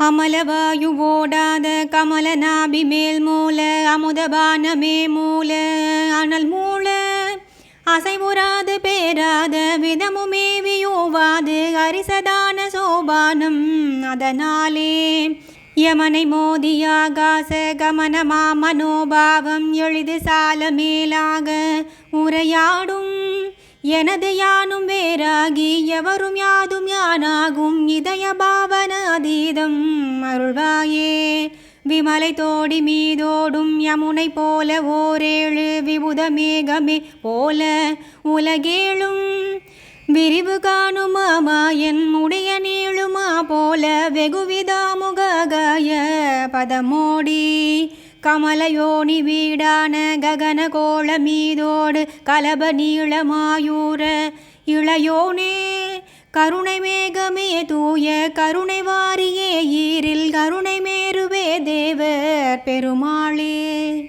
அமலவாயுவோடாத கமலநாபி மேல் மூல அமுதபானமே மூல அனல் மூல. அசைவுறாது பேராத விதமுமேவியோவாது அரிசதான சோபானம் அதனாலே. யமனை மோதியாகாச கமனமா மனோபாவம் எளிது சால மேலாக உரையாடும். எனது யானும் வேறாகி எவரும் யாதும் யானாகும் இதயபாவ பாவன அருள்வாயே. விமலை தோடி மீதோடும் யமுனை போல ஓரேழு விபுத மேகமே போல உலகேழும். விரிவு காணுமாமா என் உடைய நீளுமா போல வெகுவிதாமுகாய பதமோடி. கமலயோனி வீடான ககன கோள மீதோடு கலப நீளமாயூர இளையோனே. கருணை மேகமே தூய கருணை வாரியே ஈரில் கருணை மேருவே தேவர் பெருமாளே.